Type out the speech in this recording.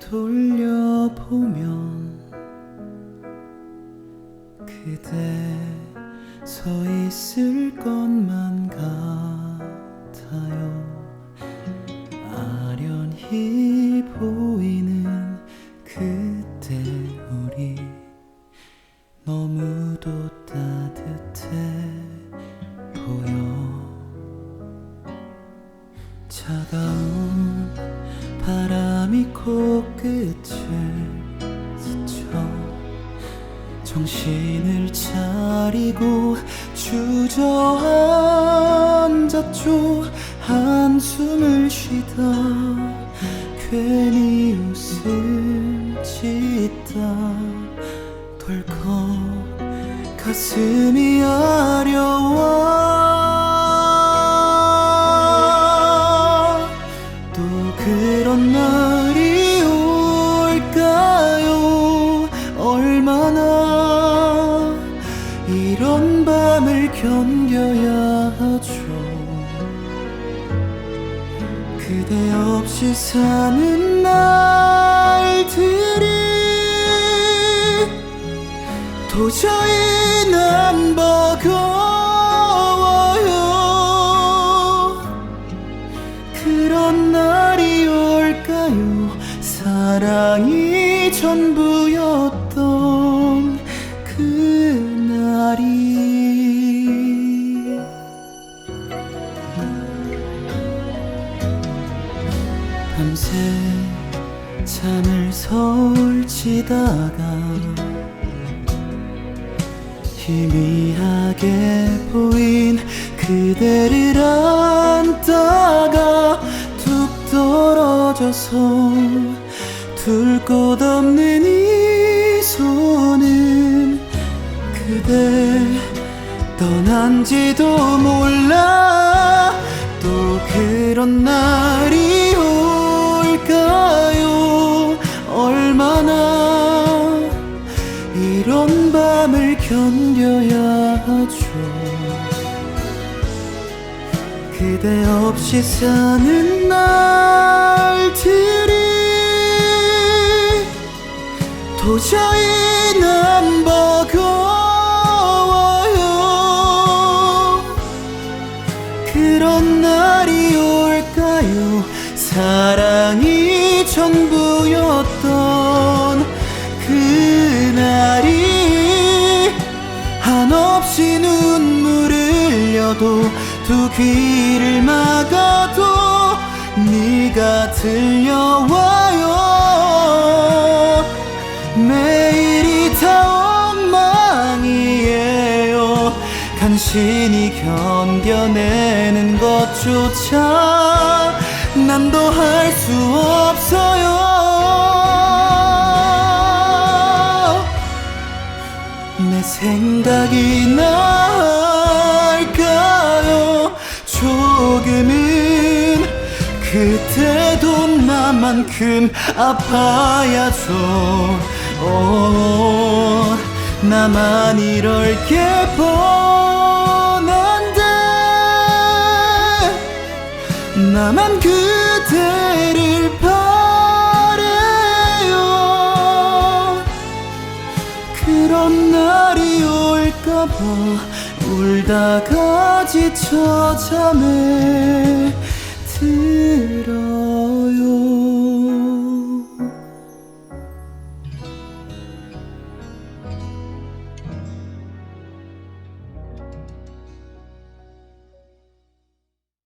돌려보면 그대 서 있을 것만 같아요. 아련히 보이는 그때 우리 너무도 따뜻해 보여. 차가운 바람이 코끝을 스쳐 정신을 차리고 주저앉았죠. 한숨을 쉬다 괜히 웃음 짓다. 덜컥 가슴이 아려 견뎌야 하죠. 그대 없이 사는 날들이 도저히 난 버거워요. 그런 날이 올까요? 사랑이 전부 밤새 잠을 설치다가 희미하게 보인 그대를 안다가 툭 떨어져서 둘 곳 없는 이 손은 그대 떠난지도 몰라. 또 그런 날이 올까요. 얼마나 이런 밤을 견뎌야 하죠. 그대 없이 사는 날들이 도저히 난 버거워요. 그런 날이 올까요 사랑이 전부였던 그날이 한없이 눈물을 흘려도 두 귀를 막아도 네가 들려와요. 매일이 다 엉망이에요. 간신히 견뎌내는 것조차 난더할수 없어요. 내 생각이 날까요? 조금은 그때도 나만큼 아파야죠. 어, 나만 이럴 게뻔 울다가 지쳐 잠에 들어요